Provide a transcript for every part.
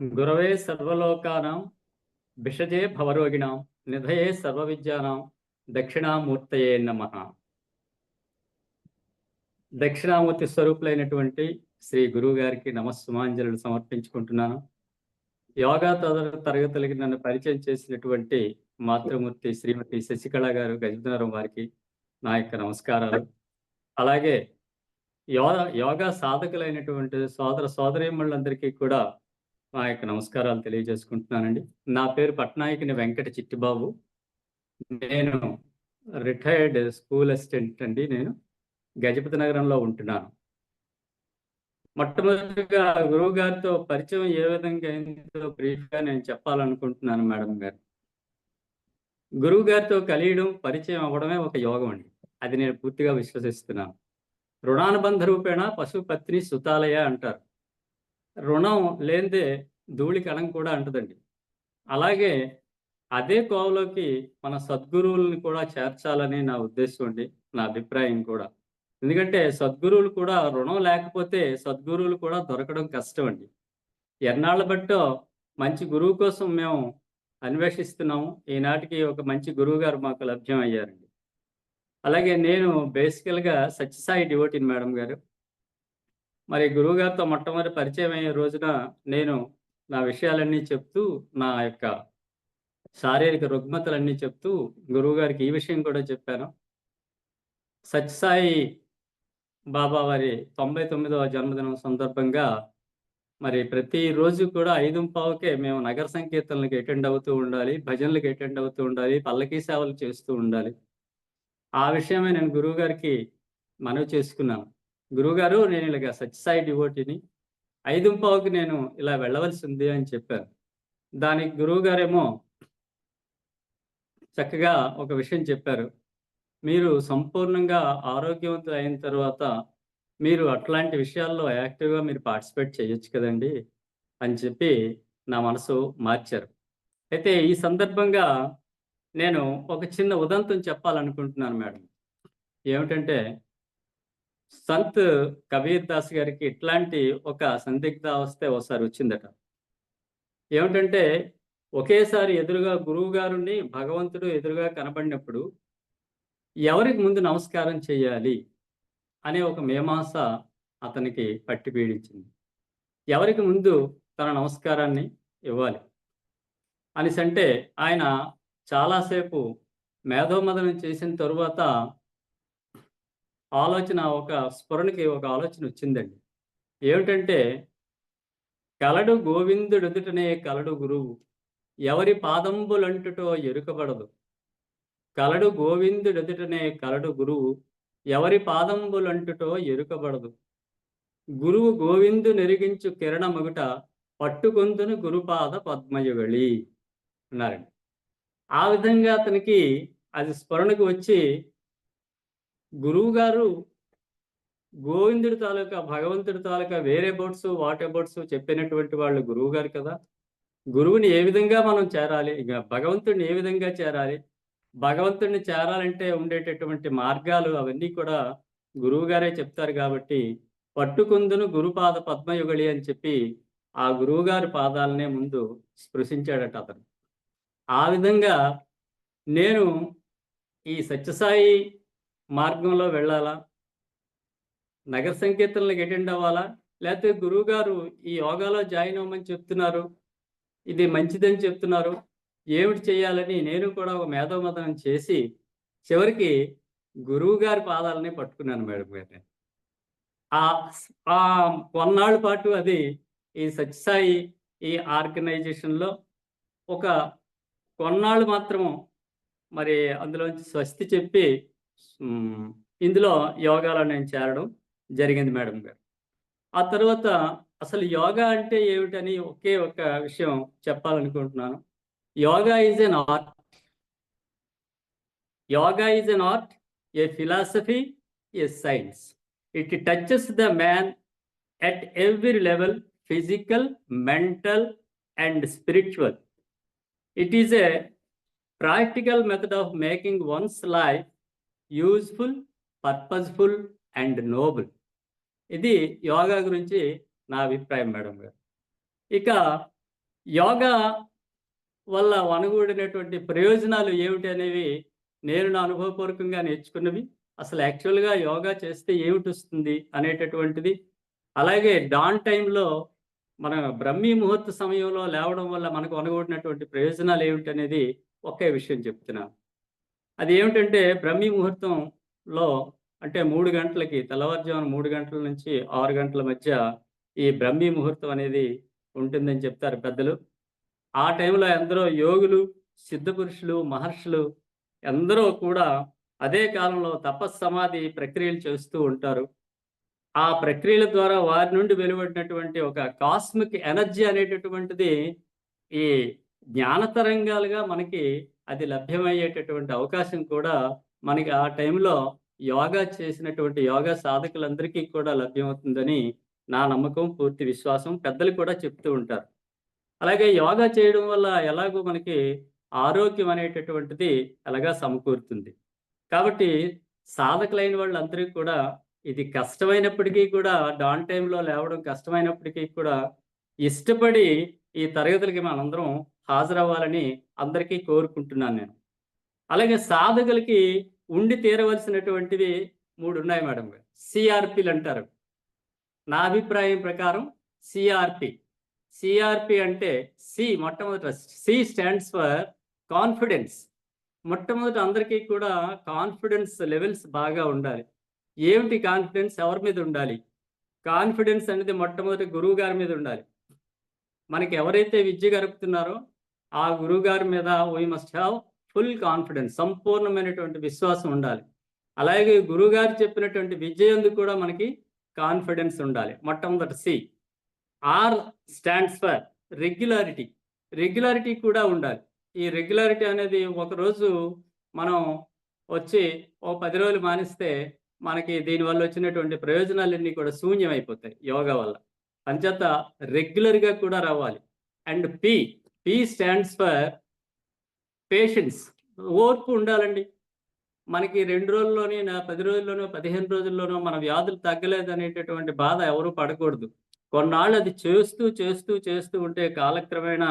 గురవే సర్వలోకానాం భిషజే భవరోగిణాం నిధయే సర్వ విద్యానాం దక్షిణామూర్తయే నమ. దక్షిణామూర్తి స్వరూపులైనటువంటి శ్రీ గురువు గారికి నమస్సుమాంజలు సమర్పించుకుంటున్నాను. యోగా తర తరగతులకి నన్ను పరిచయం చేసినటువంటి మాతృమూర్తి శ్రీమతి శశికళ గారు గజనరం వారికి నా యొక్క నమస్కారాలు. అలాగే యోగా యోగా సాధకులైనటువంటి సోదర సోదరీమణులందరికీ కూడా మా యొక్క నమస్కారాలు తెలియజేసుకుంటున్నానండి. నా పేరు పట్నాయకుని వెంకట చిట్టిబాబు. నేను రిటైర్డ్ స్కూల్ అసిస్టెంట్ అండి. నేను గజపతి నగరంలో ఉంటున్నాను. మొట్టమొదటిగా గురువు గారితో పరిచయం ఏ విధంగా అయిందో బ్రీఫ్గా నేను చెప్పాలనుకుంటున్నాను మేడం గారు. గురువు గారితో కలియడం పరిచయం అవ్వడమే ఒక యోగం అండి. అది నేను పూర్తిగా విశ్వసిస్తున్నాను. రుణానుబంధ రూపేణ పశుపత్ని సుతాలయ అంటారు. రుణం లేనిదే ధూళి కణం కూడా అంటదండి. అలాగే అదే కోవలోకి మన సద్గురువుల్ని కూడా చేర్చాలని నా ఉద్దేశం అండి నా అభిప్రాయం కూడా. ఎందుకంటే సద్గురువులు కూడా రుణం లేకపోతే సద్గురువులు కూడా దొరకడం కష్టం అండి. ఎన్నాళ్ళ బట్టో మంచి గురువు కోసం మేము అన్వేషిస్తున్నాము ఈనాటికి ఒక మంచి గురువు గారు మాకు లభ్యం అయ్యారండి అలాగే నేను బేసికల్గా సత్యసాయి డివోటిన్ మేడం గారు మరి గురువుగారితో మొట్టమొదటి పరిచయం అయ్యే రోజున నేను నా విషయాలన్నీ చెప్తూ నా యొక్క శారీరక రుగ్మతలన్నీ చెప్తూ గురువుగారికి ఈ విషయం కూడా చెప్పాను. సత్యసాయి బాబా వారి తొంభై తొమ్మిదవ జన్మదినం సందర్భంగా మరి ప్రతిరోజు కూడా ఐదు పావుకే మేము నగర సంకీర్తనలకు అటెండ్ అవుతూ ఉండాలి భజనలకు అటెండ్ అవుతూ ఉండాలి పల్లకీ సేవలు చేస్తూ ఉండాలి. ఆ విషయమే నేను గురువు గారికి మనవి చేసుకున్నాను. గురువుగారు నేను ఇలాగ సత్యసాయి డివోటీని ఐదు పావుకి నేను ఇలా వెళ్ళవలసి ఉంది అని చెప్పాను. దానికి గురువు గారేమో చక్కగా ఒక విషయం చెప్పారు. మీరు సంపూర్ణంగా ఆరోగ్యవంతులు అయిన తర్వాత మీరు అట్లాంటి విషయాల్లో యాక్టివ్గా మీరు పార్టిసిపేట్ చేయొచ్చు కదండి అని చెప్పి నా మనసు మార్చారు. అయితే ఈ సందర్భంగా నేను ఒక చిన్న ఉదంతం చెప్పాలనుకుంటున్నాను మేడం. ఏమిటంటే సంత్ కబీర్ దాస్ గారికి ఇట్లాంటి ఒక సందిగ్ధ అవస్థ ఒకసారి వచ్చిందట. ఏమిటంటే ఒకేసారి ఎదురుగా గురువు గారుని భగవంతుడు ఎదురుగా కనబడినప్పుడు ఎవరికి ముందు నమస్కారం చేయాలి అనే ఒక మేమాస అతనికి పట్టి పీడించింది. ఎవరికి ముందు తన నమస్కారాన్ని ఇవ్వాలి అనేసి అంటే ఆయన చాలాసేపు మేధోమదనం చేసిన తరువాత ఆలోచన ఒక స్ఫురణకి ఒక ఆలోచన వచ్చిందండి. ఏమిటంటే కలడు గోవిందుడెదుటనే కలడు గురువు ఎవరి పాదంబులంటుటో ఎరుకబడదు. కలడు గోవిందుడెదుటనే కలడు గురువు ఎవరి పాదంబులంటుటో ఎరుకబడదు. గురువు గోవిందు నెరిగించు కిరణ మగుట పట్టుకొందును గురుపాద పద్మయుగళి అన్నారండి. ఆ విధంగా అతనికి అది స్మరణకు వచ్చి గురువు గారు గోవిందుడి తాలూకా భగవంతుడి తాలూకా వేరే బోట్స్ వాట్ అబౌట్స్ చెప్పినటువంటి వాళ్ళు గురువు గారు కదా. గురువుని ఏ విధంగా మనం చేరాలి? ఇక భగవంతుడిని ఏ విధంగా చేరాలి? భగవంతుడిని చేరాలంటే ఉండేటటువంటి మార్గాలు అవన్నీ కూడా గురువు గారే చెప్తారు కాబట్టి పట్టుకుందును గురుపాద పద్మయుగళి అని చెప్పి ఆ గురువుగారి పాదాలనే ముందు స్పృశించాడట అతను. ఆ విధంగా నేను ఈ సత్యసాయి మార్గంలో వెళ్ళాలా? నగర సంకీర్తనలకు అటెండ్ అవ్వాలా? లేకపోతే గురువు గారు ఈ యోగాలో జాయిన్ అవ్వమని చెప్తున్నారు. ఇది మంచిదని చెప్తున్నారు. ఏమిటి చేయాలని నేను కూడా ఒక మేధోమతనం చేసి చివరికి గురువు గారి పాదాలని పట్టుకున్నాను మేడం గారు ఆ కొన్నాళ్ళ పాటు అది ఈ సత్యసాయి ఈ ఆర్గనైజేషన్లో ఒక కొన్నాళ్ళు మాత్రం మరి అందులోంచి స్వస్తి చెప్పి ఇందులో యోగాలో నేను చేరడం జరిగింది మేడం గారు. ఆ తర్వాత అసలు యోగా అంటే ఏమిటని ఒకే ఒక విషయం చెప్పాలనుకుంటున్నాను. Yoga is an art. Yoga is an art a philosophy a science. It touches the man at every level physical, mental, and spiritual. It is a practical method of making one's life useful purposeful and noble. ఇది యోగా గురించి నా అభిప్రాయం madam గారు. ఇక యోగా వల్ల వనగూడినటువంటి ప్రయోజనాలు ఏమిటి అనేవి నేను నా అనుభవపూర్వకంగా నేర్చుకున్నవి. అసలు యాక్చువల్గా యోగా చేస్తే ఏమిటి వస్తుంది అనేటటువంటిది. అలాగే డాన్ టైంలో మన బ్రహ్మీ ముహూర్త సమయంలో లేవడం వల్ల మనకు వనగూడినటువంటి ప్రయోజనాలు ఏమిటి అనేది ఒకే విషయం చెప్తున్నాను. అది ఏమిటంటే బ్రహ్మీ ముహూర్తంలో అంటే మూడు గంటలకి తెల్లవారుజామున మూడు గంటల నుంచి ఆరు గంటల మధ్య ఈ బ్రహ్మీ ముహూర్తం అనేది ఉంటుందని చెప్తారు పెద్దలు. ఆ టైంలో ఎందరో యోగులు సిద్ధ పురుషులు మహర్షులు ఎందరో కూడా అదే కాలంలో తపస్సమాధి ప్రక్రియలు చేస్తూ ఉంటారు. ఆ ప్రక్రియల ద్వారా వారి నుండి వెలువడినటువంటి ఒక కాస్మిక్ ఎనర్జీ అనేటటువంటిది ఈ జ్ఞాన తరంగాలుగా మనకి అది లభ్యమయ్యేటటువంటి అవకాశం కూడా మనకి ఆ టైంలో యోగా చేసినటువంటి యోగా సాధకులందరికీ కూడా లభ్యమవుతుందని నా నమ్మకం పూర్తి విశ్వాసం. పెద్దలు కూడా చెప్తూ ఉంటారు. అలాగే యోగా చేయడం వల్ల ఎలాగో మనకి ఆరోగ్యం అనేటటువంటిది ఎలాగా సమకూరుతుంది. కాబట్టి సాధకులైన వాళ్ళందరికీ కూడా ఇది కష్టమైనప్పటికీ కూడా డాన్ టైంలో లేవడం కష్టమైనప్పటికీ కూడా ఇష్టపడి ఈ తరగతులకి మనందరం హాజరవ్వాలని అందరికీ కోరుకుంటున్నాను నేను. అలాగే సాధకులకి ఉండి తీరవలసినటువంటివి మూడు ఉన్నాయి మేడం గారు. సిఆర్పిలు అంటారు. నా అభిప్రాయం ప్రకారం సిఆర్పి. సిఆర్పి అంటే సి మొట్టమొదట సి స్టాండ్స్ ఫర్ కాన్ఫిడెన్స్. మొట్టమొదట అందరికీ కూడా కాన్ఫిడెన్స్ లెవెల్స్ బాగా ఉండాలి. ఏమిటి కాన్ఫిడెన్స్? ఎవరి మీద ఉండాలి? కాన్ఫిడెన్స్ అనేది మొట్టమొదటి గురువు గారి మీద ఉండాలి. మనకి ఎవరైతే విద్య గరుపుతున్నారో ఆ గురువు గారి మీద we must have full confidence సంపూర్ణమైనటువంటి విశ్వాసం ఉండాలి. అలాగే గురువు గారు చెప్పినటువంటి విద్య ఎందుకు కూడా మనకి కాన్ఫిడెన్స్ ఉండాలి. మొట్టమొదటి C R stands for regularity regularity కూడా ఉండాలి. ఈ రెగ్యులారిటీ అనేది ఒకరోజు మనం వచ్చి ఓ పది రోజులు మానిస్తే మనకి దీనివల్ల వచ్చినటువంటి ప్రయోజనాలన్నీ కూడా శూన్యమైపోతాయి యోగా వల్ల. అంచేత రెగ్యులర్గా కూడా రావాలి. And P P stands for patience ఓర్పు ఉండాలండి. మనకి రెండు రోజుల్లోనే నా పది రోజుల్లోనో పదిహేను రోజుల్లోనో మన వ్యాధులు తగ్గలేదు అనేటటువంటి బాధ ఎవరూ పడకూడదు. కొన్నాళ్ళు అది చేస్తూ చేస్తూ చేస్తూ ఉంటే కాలక్రమేణా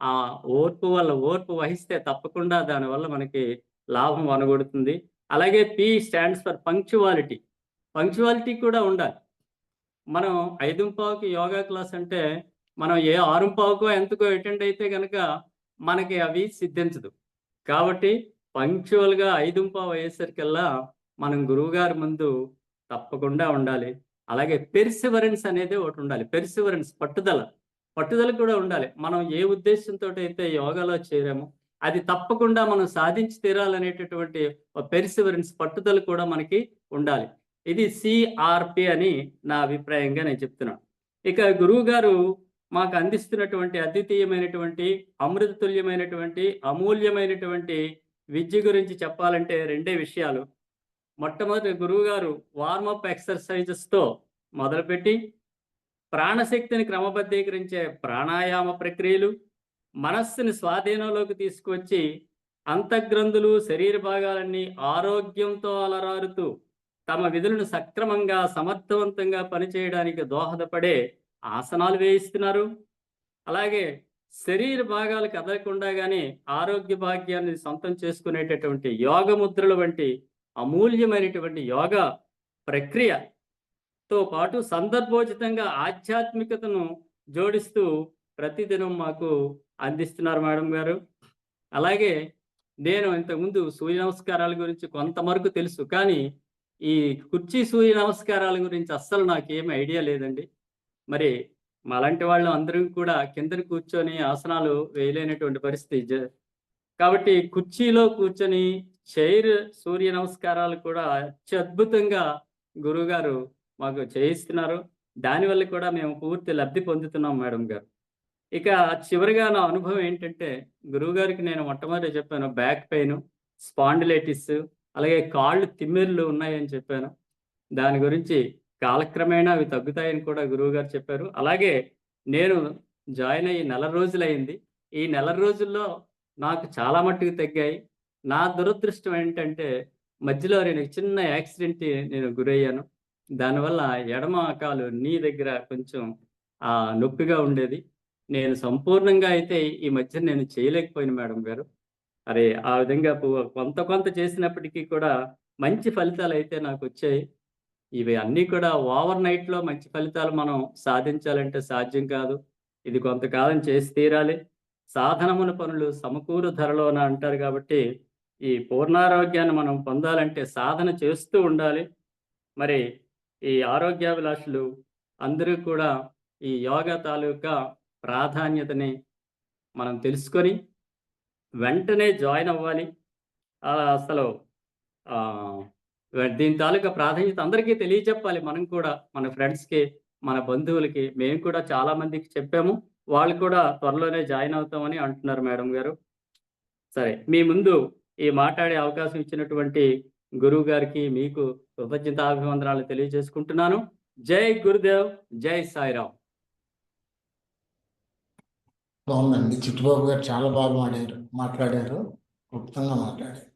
ఆ ఓర్పు వల్ల ఓర్పు వహిస్తే తప్పకుండా దానివల్ల మనకి లాభం అనగొడుతుంది అలాగే P stands for punctuality. Punctuality కూడా ఉండాలి. మనం ఐదుంపావుకి యోగా క్లాస్ అంటే మనం ఏ ఆరుంపావుకో ఎంతకో అటెండ్ అయితే కనుక మనకి అవి సిద్ధించదు. కాబట్టి పంక్చువల్గా ఐదుంపావు అయ్యేసరికల్లా మనం గురువుగారి ముందు తప్పకుండా ఉండాలి. అలాగే పెర్సివరెన్స్ అనేది ఒకటి ఉండాలి. పెర్సివరెన్స్ పట్టుదల. పట్టుదల కూడా ఉండాలి. మనం ఏ ఉద్దేశంతో అయితే యోగాలో చేరామో అది తప్పకుండా మనం సాధించి తీరాలనేటటువంటి పెర్సివరెన్స్ పట్టుదల కూడా మనకి ఉండాలి. ఇది సిఆర్పి అని నా అభిప్రాయంగా నేను చెప్తున్నాను. ఇక గురువు గారు మాకు అందిస్తున్నటువంటి అద్వితీయమైనటువంటి అమృతతుల్యమైనటువంటి అమూల్యమైనటువంటి విద్య గురించి చెప్పాలంటే రెండే విషయాలు. మొట్టమొదటి గురువు గారు వార్మప్ ఎక్సర్సైజెస్తో మొదలుపెట్టి ప్రాణశక్తిని క్రమబద్ధీకరించే ప్రాణాయామ ప్రక్రియలు మనస్సుని స్వాధీనంలోకి తీసుకువచ్చి అంతగ్రంథులు శరీర భాగాలన్నీ ఆరోగ్యంతో అలరారుతూ తమ విధులను సక్రమంగా సమర్థవంతంగా పనిచేయడానికి దోహదపడే ఆసనాలు వేయిస్తున్నారు. అలాగే శరీర భాగాలు కదలకుండా కానీ ఆరోగ్య భాగ్యాన్ని సొంతం చేసుకునేటటువంటి యోగ ముద్రలు వంటి అమూల్యమైనటువంటి యోగ ప్రక్రియతో పాటు సందర్భోచితంగా ఆధ్యాత్మికతను జోడిస్తూ ప్రతిదినం మాకు అందిస్తున్నారు మేడం గారు. అలాగే నేను ఇంతకుముందు సూర్య నమస్కారాల గురించి కొంతవరకు తెలుసు కానీ ఈ కుర్చీ సూర్య నమస్కారాల గురించి అస్సలు నాకేం ఐడియా లేదండి. మరి మాలాంటి వాళ్ళు అందరం కూడా కిందన కూర్చొని ఆసనాలు వేయలేనటువంటి పరిస్థితి కాబట్టి కుర్చీలో కూర్చొని చైర్ సూర్య నమస్కారాలు కూడా అత్యద్భుతంగా గురువుగారు మాకు చేయిస్తున్నారు. దానివల్ల కూడా మేము పూర్తి లబ్ధి పొందుతున్నాం మేడం గారు. ఇక చివరిగా నా అనుభవం ఏంటంటే గురువుగారికి నేను మొట్టమొదటి చెప్పాను బ్యాక్ పెయిన్ స్పాండిలైటిస్ అలాగే కాళ్ళు తిమ్మిర్లు ఉన్నాయని చెప్పాను. దాని గురించి కాలక్రమేణా అవి తగ్గుతాయని కూడా గురువు గారు చెప్పారు. అలాగే నేను జాయిన్ అయ్యి నెల రోజులైంది. ఈ నెల రోజుల్లో నాకు చాలా మట్టుకు తగ్గాయి. నా దురదృష్టం ఏంటంటే మధ్యలో నేను చిన్న యాక్సిడెంట్ నేను గురయ్యాను. దానివల్ల ఎడమ కాలు నీ దగ్గర కొంచెం ఆ నొప్పిగా ఉండేది. నేను సంపూర్ణంగా అయితే ఈ మధ్య నేను చేయలేకపోయాను మేడం గారు. అరే! ఆ విధంగా కొంత కొంత చేసినప్పటికీ కూడా మంచి ఫలితాలు అయితే నాకు వచ్చాయి ఇవి అన్నీ కూడా ఓవర్ నైట్‌లో మంచి ఫలితాలు మనం సాధించాలంటే సాధ్యం కాదు. ఇది కొంతకాలం చేసి తీరాలి. సాధనమున పనులు సమకూరు ధరలోన అంటారు కాబట్టి, ఈ పూర్ణారోగ్యాన్ని మనం పొందాలంటే సాధన చేస్తూ ఉండాలి. మరి ఈ ఆరోగ్యాభిలాషులు అందరూ కూడా ఈ యోగా తాలూకా ప్రాధాన్యతని మనం తెలుసుకొని, వెంటనే జాయిన్ అవ్వాలి. అసలు దీని తాలూకా ప్రాధాన్యత అందరికీ తెలియచెప్పాలి మనం కూడా. మన ఫ్రెండ్స్‌కి, మన బంధువులకి. మేము కూడా చాలా మందికి చెప్పాము. వాళ్ళు కూడా త్వరలోనే జాయిన్ అవుతామని అంటున్నారు మేడం గారు. సరే. మీ ముందు ఈ మాట్లాడే అవకాశం ఇచ్చినటువంటి గురువు గారికి, మీకు కృతజ్ఞతాభివందనాలు తెలియజేసుకుంటున్నాను. జై గురుదేవ్! జై సాయిరామ్ బాగుందండి చిట్టుబాబు గారు చాలా బాగా మాడారు మాట్లాడారు. క్లుప్తంగా మాట్లాడారు.